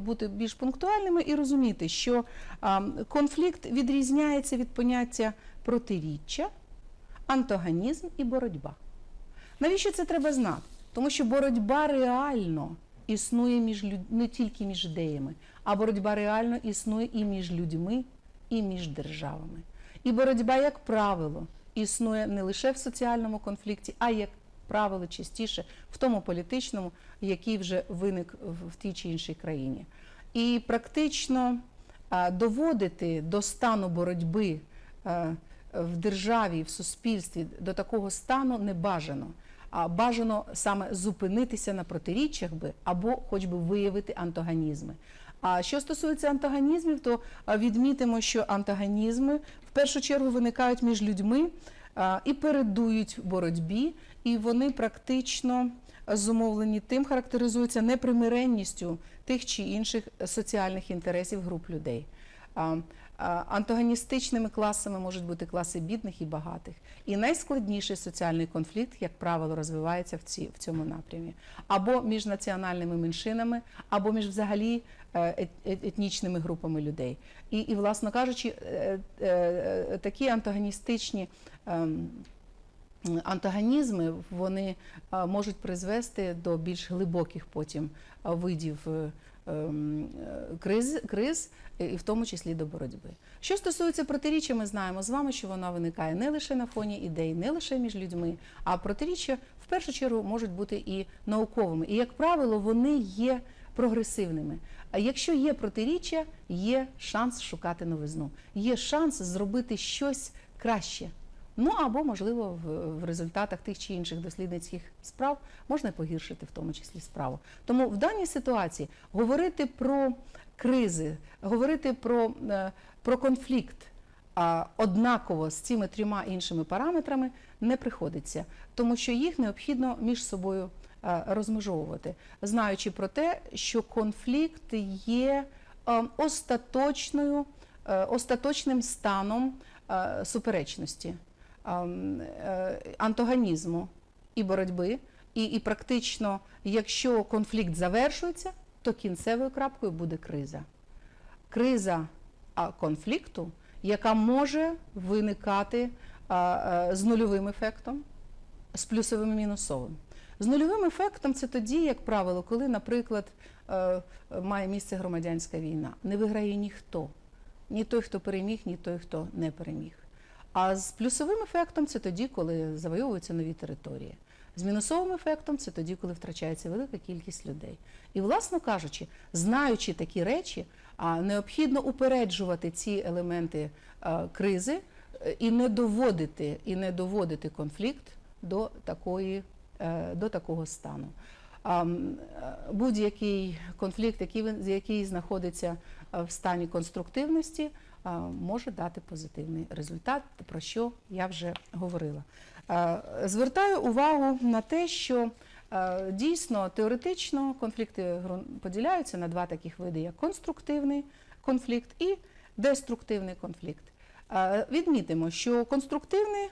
Бути більш пунктуальними і розуміти, що конфлікт відрізняється від поняття протиріччя, антагонізм і боротьба. Навіщо це треба знати? Тому що боротьба реально існує між люд... не тільки між ідеями, а боротьба реально існує і між людьми, і між державами. І боротьба, як правило, існує не лише в соціальному конфлікті, а як правило, частіше в тому політичному, який вже виник в тій чи іншій країні. І практично доводити до стану боротьби в державі, в суспільстві до такого стану не бажано. А бажано саме зупинитися на протиріччях би або хоч би виявити антагонізми. А що стосується антагонізмів, то відмітимо, що антагонізми в першу чергу виникають між людьми і передують боротьбі, і вони практично зумовлені тим, характеризуються непримиренністю тих чи інших соціальних інтересів груп людей. Антагоністичними класами можуть бути класи бідних і багатих. І найскладніший соціальний конфлікт, як правило, розвивається в, ці, в цьому напрямі. Або між національними меншинами, або між взагалі е, ет- ет- етнічними групами людей. І, і власно кажучи, е, е, такі антагоністичні. ем, Антагонізми вони можуть призвести до більш глибоких потім видів криз, криз, е, і в тому числі до боротьби. Що стосується протиріччя, ми знаємо з вами, що вона виникає не лише на фоні ідей, не лише між людьми, а протиріччя в першу чергу можуть бути і науковими. І, як правило, вони є прогресивними. А якщо є протиріччя, є шанс шукати новизну, є шанс зробити щось краще. Ну або, можливо, в, результатах тих чи інших дослідницьких справ можна погіршити в тому числі справу. Тому в даній ситуації говорити про кризи, говорити про, е, про конфлікт однаково з цими трьома іншими параметрами не приходиться, тому що їх необхідно між собою е, розмежовувати, знаючи про те, що конфлікт є е, остаточною, остаточним станом суперечності антагонізму і боротьби. І, і практично, якщо конфлікт завершується, то кінцевою крапкою буде криза. Криза конфлікту, яка може виникати а, а, з нульовим ефектом, з плюсовим і мінусовим. З нульовим ефектом це тоді, як правило, коли, наприклад, е, має місце громадянська війна. Не виграє ніхто. Ні той, хто переміг, ні той, хто не переміг. А з плюсовим ефектом це тоді, коли завойовуються нові території. З мінусовим ефектом це тоді, коли втрачається велика кількість людей. І, власно кажучи, знаючи такі речі, необхідно упереджувати ці елементи кризи е, і не доводити, і не доводити конфлікт до такої, е, до такого стану. Е, Будь-який конфлікт, який, який знаходиться в стані конструктивності, може дати позитивний результат, про що я вже говорила. Звертаю увагу на те, що дійсно теоретично конфлікти поділяються на два таких види: як конструктивний конфлікт і деструктивний конфлікт. Відмітимо, що конструктивний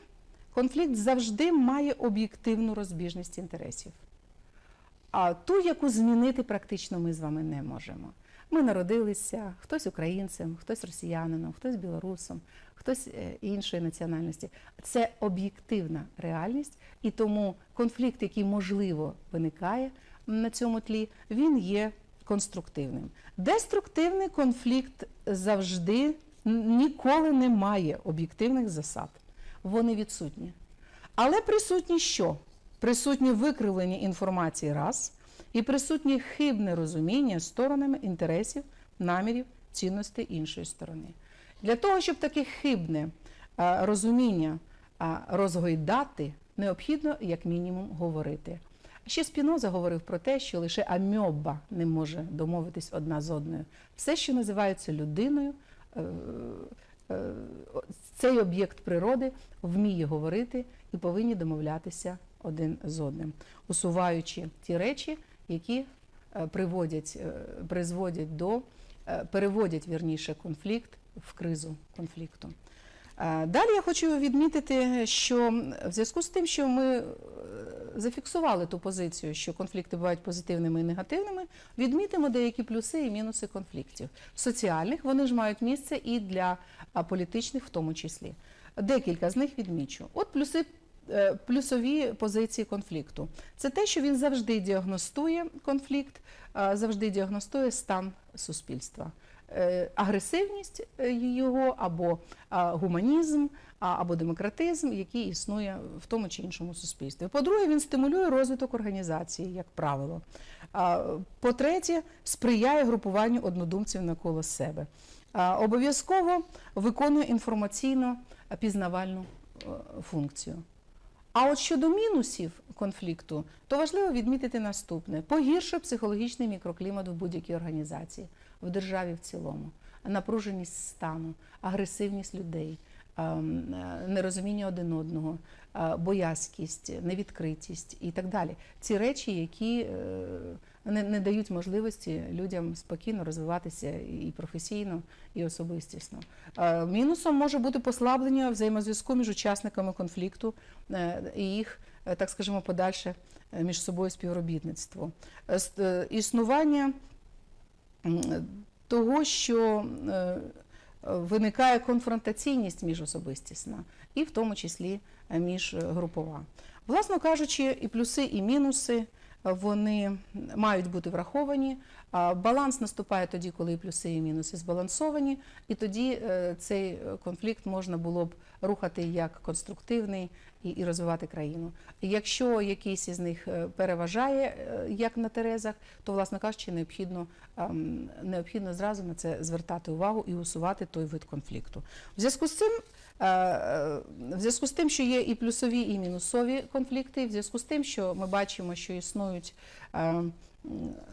конфлікт завжди має об'єктивну розбіжність інтересів. А ту, яку змінити практично ми з вами не можемо. Ми народилися, хтось українцем, хтось росіянином, хтось білорусом, хтось е, іншої національності. Це об'єктивна реальність, і тому конфлікт, який можливо виникає на цьому тлі, він є конструктивним. Деструктивний конфлікт завжди ніколи не має об'єктивних засад. Вони відсутні. Але присутні що? Присутні викривлення інформації раз, і присутнє хибне розуміння сторонами інтересів, намірів, цінностей іншої сторони. Для того, щоб таке хибне а, розуміння а, розгойдати, необхідно як мінімум говорити. Ще Спіноза говорив про те, що лише амьоба не може домовитись одна з одною. Все, що називається людиною, е, е, цей об'єкт природи вміє говорити і повинні домовлятися один з одним, усуваючи ті речі, які е, приводять, е, призводять до, е, переводять вірніше конфлікт в кризу конфлікту. Далі я хочу відмітити, що в зв'язку з тим, що ми зафіксували ту позицію, що конфлікти бувають позитивними і негативними, відмітимо деякі плюси і мінуси конфліктів. Соціальних вони ж мають місце і для політичних, в тому числі. Декілька з них відмічу. От плюси. Е, Плюсові позиції конфлікту це те, що він завжди діагностує конфлікт, завжди діагностує стан суспільства, Е, агресивність е, його або гуманізм, або демократизм, який існує в тому чи іншому суспільстві. По-друге, він стимулює розвиток організації, як правило. По-третє, сприяє групуванню однодумців навколо себе. Обов'язково виконує інформаційно пізнавальну е, функцію. А от щодо мінусів конфлікту, то важливо відмітити наступне: погіршує психологічний мікроклімат в будь-якій організації, в державі в цілому, напруженість стану, агресивність людей, нерозуміння один одного, е, боязкість, невідкритість і так далі. Ці речі, які е, не, не дають можливості людям спокійно розвиватися і професійно, і особистісно. Е, Мінусом може бути послаблення взаємозв'язку між учасниками конфлікту е, і їх, е, так скажімо, подальше е, між собою співробітництво. Е, е, Існування того, що е, виникає конфронтаційність міжособистісна, і в тому числі е, міжгрупова. Власно кажучи, і плюси, і мінуси е, вони мають бути враховані. Баланс наступає тоді, коли і плюси і мінуси збалансовані, і тоді е, цей конфлікт можна було б рухати як конструктивний і, і розвивати країну. Якщо якийсь із них е, переважає, е, як на Терезах, то, власне кажучи, необхідно, ем, необхідно зразу на це звертати увагу і усувати той вид конфлікту. В зв'язку з цим. е, В зв'язку з тим, що є і плюсові, і мінусові конфлікти, в зв'язку з тим, що ми бачимо, що існують е,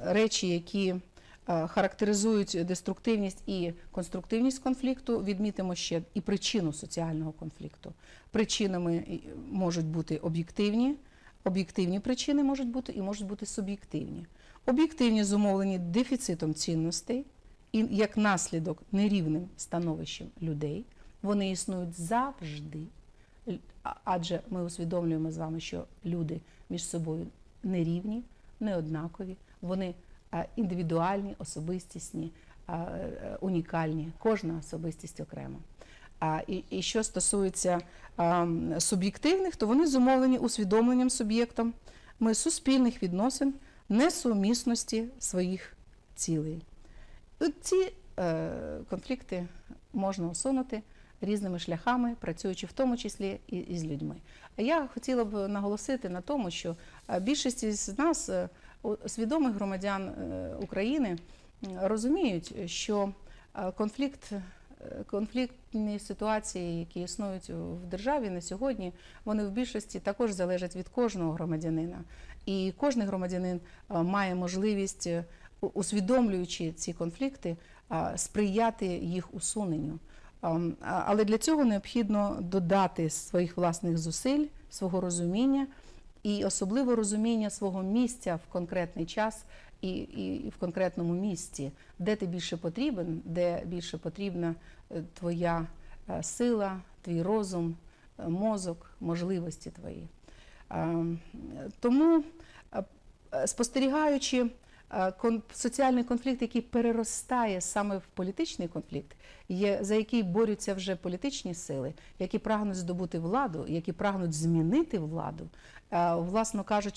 речі, які характеризують деструктивність і конструктивність конфлікту, відмітимо ще і причину соціального конфлікту. Причинами можуть бути об'єктивні, об'єктивні причини можуть бути і можуть бути суб'єктивні. Об'єктивні зумовлені дефіцитом цінностей і як наслідок нерівним становищем людей. Вони існують завжди. Адже ми усвідомлюємо з вами, що люди між собою нерівні, неоднакові, вони е, індивідуальні, особистісні, е, унікальні, кожна особистість окремо. І, і що стосується суб'єктивних, то вони зумовлені усвідомленням суб'єктом ми суспільних відносин, несумісності своїх цілей. Ці е, конфлікти можна усунути різними шляхами, працюючи в тому числі і, і з людьми. Я хотіла б наголосити на тому, що більшість з нас, е, свідомих громадян е, України, розуміють, що е, конфлікт. е, Конфліктні ситуації, які існують в державі на сьогодні, вони в більшості також залежать від кожного громадянина. І кожен громадянин має можливість, усвідомлюючи ці конфлікти, сприяти їх усуненню. Але для цього необхідно додати своїх власних зусиль, свого розуміння і особливо розуміння свого місця в конкретний час і, і, в конкретному місці, де ти більше потрібен, де більше потрібна е, твоя е, сила, твій розум, е, мозок, можливості твої. Ем, Тому спостерігаючи соціальний конфлікт, який переростає саме в політичний конфлікт, є, за який борються вже політичні сили, які прагнуть здобути владу, які прагнуть змінити владу, е, власно кажучи,